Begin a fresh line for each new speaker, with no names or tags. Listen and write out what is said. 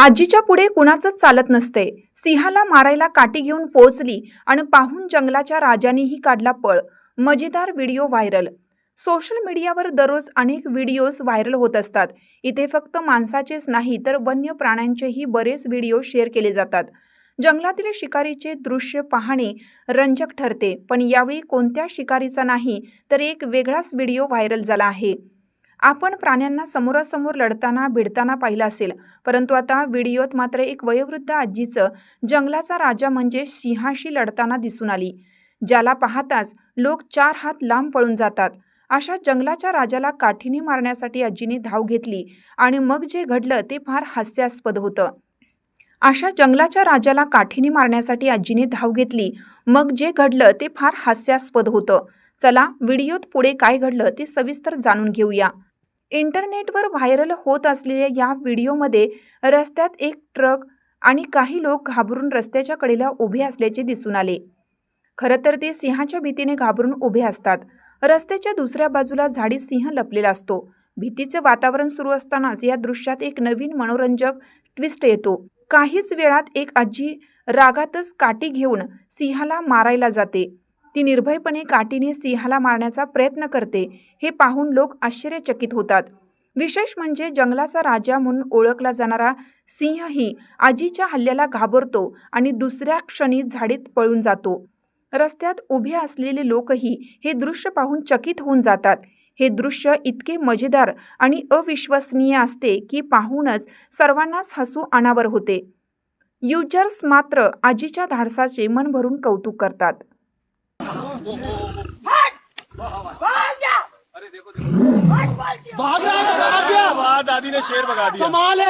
आजीच्या पुढे कुणाचंच चालत नसते. सिंहाला मारायला काठी घेऊन पोहोचली आणि पाहून जंगलाच्या राजानेही काढला पळ. मजेदार व्हिडिओ व्हायरल. सोशल मीडियावर दररोज अनेक व्हिडिओज व्हायरल होत असतात. इथे फक्त माणसाचेच नाही तर वन्य प्राण्यांचेही बरेच व्हिडिओ शेअर केले जातात. जंगलातील शिकारीचे दृश्य पाहणे रंजक ठरते पण यावेळी कोणत्या शिकारीचा नाही तर एक वेगळाच व्हिडिओ व्हायरल झाला आहे. आपण प्राण्यांना समोरासमोर लढताना भिडताना पाहिलं असेल. परंतु आता व्हिडिओत मात्र एक वयोवृद्ध आजीचं जंगलाचा राजा म्हणजे सिंहाशी लढताना दिसून आली. ज्याला पाहताच लोक चार हात लांब पळून जातात. अशा जंगलाच्या राजाला काठीने मारण्यासाठी आजीने धाव घेतली आणि मग जे घडलं ते फार हास्यास्पद होतं. अशा जंगलाच्या राजाला काठीने मारण्यासाठी आजीने धाव घेतली. मग जे घडलं ते फार हास्यास्पद होतं. चला व्हिडिओत पुढे काय घडलं ते सविस्तर जाणून घेऊया. इंटरनेटवर व्हायरल होत असलेल्या या व्हिडिओमध्ये रस्त्यात एक ट्रक आणि काही लोक घाबरून रस्त्याच्या कडेला उभे असल्याचे दिसून आले. खरं तर ते सिंहाच्या भीतीने घाबरून उभे असतात. रस्त्याच्या दुसऱ्या बाजूला झाडीत सिंह लपलेला असतो. भीतीचं वातावरण सुरू असतानाच या दृश्यात एक नवीन मनोरंजक ट्विस्ट येतो. काहीच वेळात एक आजी रागातच काठी घेऊन सिंहाला मारायला जाते. ती निर्भयपणे काठीने सिंहाला मारण्याचा प्रयत्न करते. हे पाहून लोक आश्चर्यचकित होतात. विशेष म्हणजे जंगलाचा राजा म्हणून ओळखला जाणारा सिंहही आजीच्या हल्ल्याला घाबरतो आणि दुसऱ्या क्षणी झाडीत पळून जातो. रस्त्यात उभे असलेले लोकही हे दृश्य पाहून चकित होऊन जातात. हे दृश्य इतके मजेदार आणि अविश्वसनीय असते की पाहूनच सर्वांनाच हसू अनावर होते. युजर्स मात्र आजीच्या धाडसाचे मन भरून कौतुक करतात.
भाग रहा है भाग गया
वाह दादी ने शेर भगा दिया
कमाल है